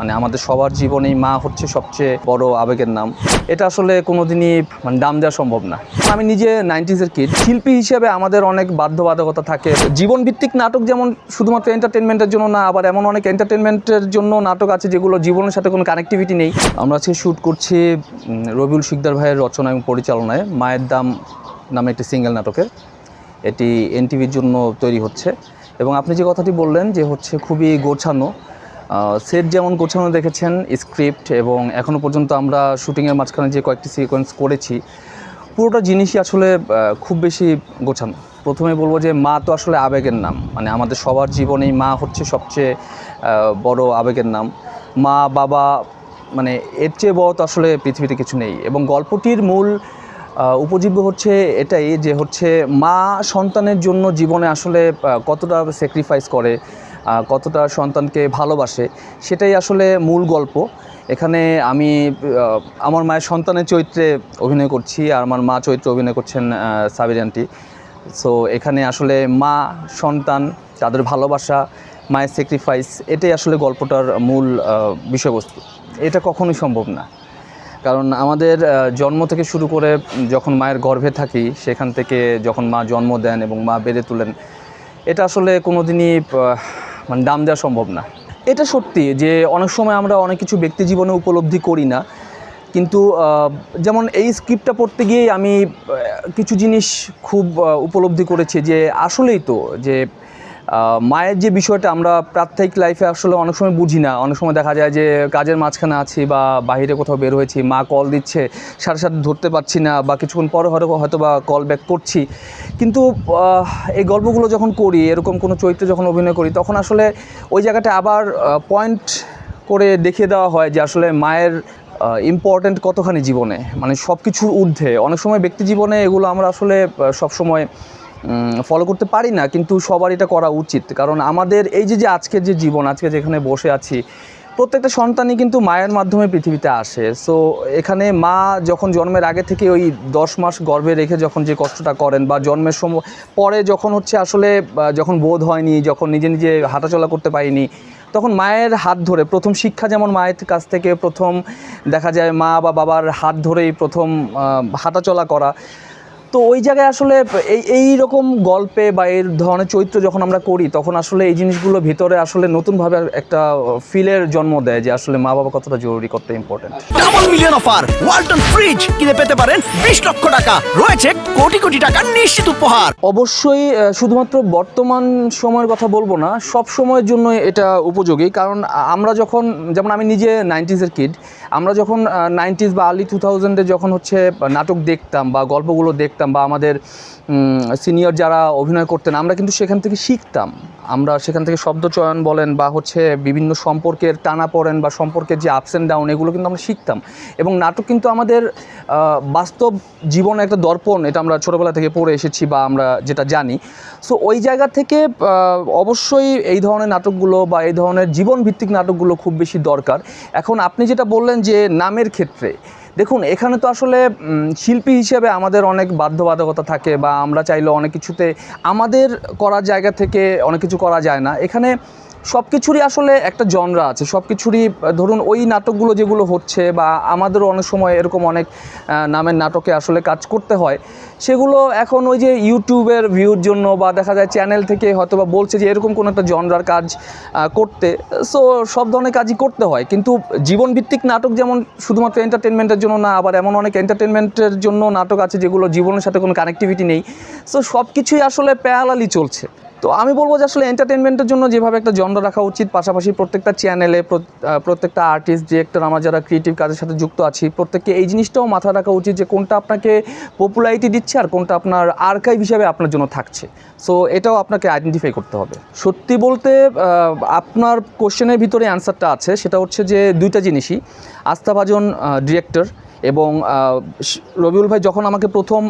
মানে আমাদের সবার জীবনেই মা হচ্ছে সবচেয়ে বড় আবেগের নাম। এটা আসলে কোনোদিনই মানে দাম দেওয়া সম্ভব না। আমি নিজে নাইনটিজের কিড শিল্পী হিসেবে আমাদের অনেক বাধ্যবাধকতা থাকে। জীবন ভিত্তিক নাটক যেমন শুধুমাত্র এন্টারটেনমেন্টের জন্য না, আবার এমন অনেক এন্টারটেনমেন্টের জন্য নাটক আছে যেগুলো জীবনের সাথে কোনো কানেক্টিভিটি নেই। আমরা আজকে শ্যুট করছি রবিউল শিকদার ভাইয়ের রচনা এবং পরিচালনায়, মায়ের দাম নামে একটি সিঙ্গেল নাটকের এটি এনটিভির জন্য তৈরি হচ্ছে। এবং আপনি যে কথাটি বললেন যে হচ্ছে খুবই গোছানো সেট যেমন গোছানো দেখেছেন স্ক্রিপ্ট এবং এখনও পর্যন্ত আমরা শুটিংয়ের মাঝখানে যে কয়েকটি সিকোয়েন্স করেছি, পুরোটা জিনিসই আসলে খুব বেশি গোছানো। প্রথমে বলব যে মা তো আসলে আবেগের নাম। মানে আমাদের সবার জীবনেই মা হচ্ছে সবচেয়ে বড় আবেগের নাম। মা, বাবা মানে এর চেয়ে বড় তো আসলে পৃথিবীতে কিছু নেই। এবং গল্পটির মূল উপজীব্য হচ্ছে এটাই যে হচ্ছে মা সন্তানের জন্য জীবনে আসলে কতটা স্যাক্রিফাইস করে কতটা সন্তানকে ভালোবাসে, সেটাই আসলে মূল গল্প। এখানে আমি আমার মায়ের সন্তানের চরিত্রে অভিনয় করছি আর আমার মা চরিত্রে অভিনয় করছেন সাবির আন্টি সো এখানে আসলে মা, সন্তান, তাদের ভালোবাসা, মায়ের স্যাক্রিফাইস এটাই আসলে গল্পটার মূল বিষয়বস্তু। এটা কখনোই সম্ভব না। কারণ আমাদের জন্ম থেকে শুরু করে যখন মায়ের গর্ভে থাকি, সেখান থেকে যখন মা জন্ম দেন এবং মা বেড়ে তোলেন, এটা আসলে কোনো দিনই মানে দাম দেওয়া সম্ভব না। এটা সত্যি যে অনেক সময় আমরা অনেক কিছু ব্যক্তি জীবনে উপলব্ধি করি না। কিন্তু যেমন এই স্ক্রিপ্টটা পড়তে গিয়েই আমি কিছু জিনিস খুব উপলব্ধি করেছি যে আসলেই তো যে মায়ের যে বিষয়টা, আমরা প্রাত্যহিক লাইফে আসলে অনেক সময় বুঝি না। অনেক সময় দেখা যায় যে কাজের মাঝখানে আছি বা বাইরে কোথাও বের হয়েছি, মা কল দিচ্ছে, সাথে সাথে ধরতে পারছি না বা কিছুক্ষণ পরে হয়তো হয়তো বা কল ব্যাক করছি। কিন্তু এই গল্পগুলো যখন করি, এরকম কোনো চরিত্রে যখন অভিনয় করি, তখন আসলে ওই জায়গাটা আবার পয়েন্ট করে দেখিয়ে দেওয়া হয় যে আসলে মায়ের ইম্পর্ট্যান্ট কতখানি জীবনে। মানে সব কিছুর ঊর্ধ্বে। অনেক সময় ব্যক্তি জীবনে এগুলো আমরা আসলে সব সময় ফলো করতে পারি না, কিন্তু সবার এটা করা উচিত। কারণ আমাদের এই যে যে আজকের যে জীবন, আজকে যেখানে বসে আছি, প্রত্যেকটা সন্তানই কিন্তু মায়ের মাধ্যমে পৃথিবীতে আসে। সো এখানে মা যখন জন্মের আগে থেকে ওই দশ মাস গর্ভে রেখে যখন যে কষ্টটা করেন বা জন্মের সময় পরে যখন হচ্ছে আসলে যখন বোধ হয়নি, যখন নিজে নিজে হাঁটাচলা করতে পারিনি, তখন মায়ের হাত ধরে, প্রথম শিক্ষা যেমন মায়ের কাছ থেকে প্রথম দেখা যায় মা বা বাবার হাত ধরেই প্রথম হাঁটাচলা করা তো ওই জায়গায় আসলে এই এই রকম গল্পে বা এই ধরনের চরিত্র যখন আমরা করি, তখন আসলে এই জিনিসগুলো ভিতরে আসলে নতুনভাবে একটা ফিলের জন্ম দেয় যে আসলে মা বাবা কতটা জরুরি, কতটা important double million offer Walton fridge কিনে পেতে পারেন বিশ লক্ষ টাকা। রয়েছে কোটি কোটি টাকার নিশ্চিত উপহার। অবশ্যই শুধুমাত্র বর্তমান সময়ের কথা বলব না, সব সময়ের জন্য এটা উপযোগী। কারণ আমরা যখন, যেমন আমি নিজে নাইনটিজের কিড আমরা যখন নাইনটিজ বা আর্লি টু থাউজেন্ডে যখন হচ্ছে নাটক দেখতাম বা গল্পগুলো দেখতাম বা আমাদের সিনিয়র যারা অভিনয় করতেন, আমরা কিন্তু সেখান থেকে শিখতাম। আমরা সেখান থেকে শব্দ চয়ন বলেন বা হচ্ছে বিভিন্ন সম্পর্কের টানা পড়েন বা সম্পর্কের যে আপস অ্যান্ড ডাউন এগুলো কিন্তু আমরা শিখতাম। এবং নাটক কিন্তু আমাদের বাস্তব জীবনে একটা দর্পণ, এটা আমরা ছোটোবেলা থেকে পড়ে এসেছি বা আমরা যেটা জানি। সো ওই জায়গা থেকে অবশ্যই এই ধরনের নাটকগুলো বা এই ধরনের জীবনভিত্তিক নাটকগুলো খুব বেশি দরকার। এখন আপনি যেটা বললেন যে নামের ক্ষেত্রে দেখুন, এখানে তো আসলে শিল্পী হিসেবে আমাদের অনেক বাধ্যবাধকতা থাকে বা আমরা চাইলে অনেক কিছুতে আমাদের করার জায়গা থেকে অনেক কিছু করা যায় না। এখানে সব কিছুরই আসলে একটা জনরা আছে সব কিছুরই ধরুন, ওই নাটকগুলো যেগুলো হচ্ছে বা আমাদেরও অনেক সময় এরকম অনেক নামের নাটকে আসলে কাজ করতে হয়, সেগুলো এখন ওই যে ইউটিউবের ভিউর জন্য বা দেখা যায় চ্যানেল থেকে হয়তো বা বলছে যে এরকম কোনো একটা জনরার কাজ করতে। সো, সব ধরনের কাজই করতে হয়। কিন্তু জীবনভিত্তিক নাটক যেমন শুধুমাত্র এন্টারটেনমেন্টের জন্য না, আবার এমন অনেক এন্টারটেনমেন্টের জন্য নাটক আছে যেগুলো জীবনের সাথে কোনো কানেক্টিভিটি নেই। সো সব কিছুই আসলে প্যারালালি চলছে। তো আমি বলব যে আসলে এন্টারটেনমেন্টের জন্য যেভাবে একটা জনরা রাখা উচিত, পাশাপাশি প্রত্যেকটা চ্যানেলে প্রত্যেকটা আর্টিস্ট ডিরেক্টর আমরা যারা ক্রিয়েটিভ কাজের সাথে যুক্ত আছি, প্রত্যেককে এই জিনিসটাও মাথায় রাখা উচিত যে কোনটা আপনাকে পপুলারিটি দিচ্ছে আর কোনটা আপনার আর্কাইভ হিসাবে আপনার জন্য থাকছে। সো এটাও আপনাকে আইডেন্টিফাই করতে হবে। সত্যি বলতে আপনার কোশ্চেনের ভিতরে অ্যান্সারটা আছে। সেটা হচ্ছে যে দুইটা জিনিসই। আস্থাভাজন ডিরেক্টর এবং রবিউল ভাই যখন আমাকে প্রথম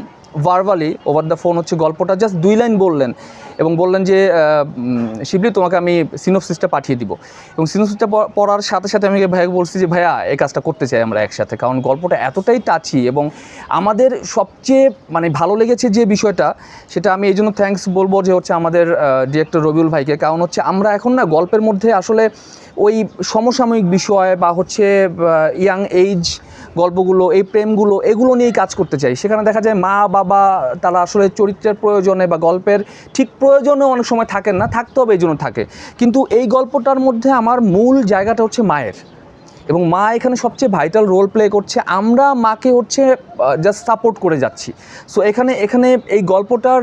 ভার্বালি ওভার দ্য ফোন হচ্ছে গল্পটা জাস্ট দুই লাইন বললেন এবং বললেন যে শিবলি, তোমাকে আমি সিনোপসিসটা পাঠিয়ে দিব। এবং সিনোপসিসটা পড়ার সাথে সাথে আমি ভাইয়া বলছি যে, ভাইয়া, এই কাজটা করতে চাই আমরা একসাথে। কারণ গল্পটা এতটাই টাচি এবং আমাদের সবচেয়ে মানে ভালো লেগেছে যে বিষয়টা, সেটা আমি এই জন্য থ্যাঙ্কস বলব যে, হচ্ছে আমাদের ডিরেক্টর রবিউল ভাইকে। কারণ হচ্ছে আমরা এখন না গল্পের মধ্যে আসলে ওই সমসাময়িক বিষয় বা হচ্ছে ইয়াং এইজ গল্পগুলো, এই প্রেমগুলো, এগুলো নিয়েই কাজ করতে চাই। সেখানে দেখা যায় মা, বাবা, তারা আসলে চরিত্রের প্রয়োজনে বা গল্পের ঠিক প্রয়োজনে অনেক সময় থাকেন না, থাকতে হবে এই জন্য থাকে। কিন্তু এই গল্পটার মধ্যে আমার মূল জায়গাটা হচ্ছে মায়ের। এবং মা এখানে সবচেয়ে ভাইটাল রোল প্লে করছে। আমরা মাকে হচ্ছে জাস্ট সাপোর্ট করে যাচ্ছি। সো এখানে এখানে এই গল্পটার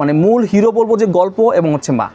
মানে মূল হিরো বলব যে গল্প এবং হচ্ছে মা।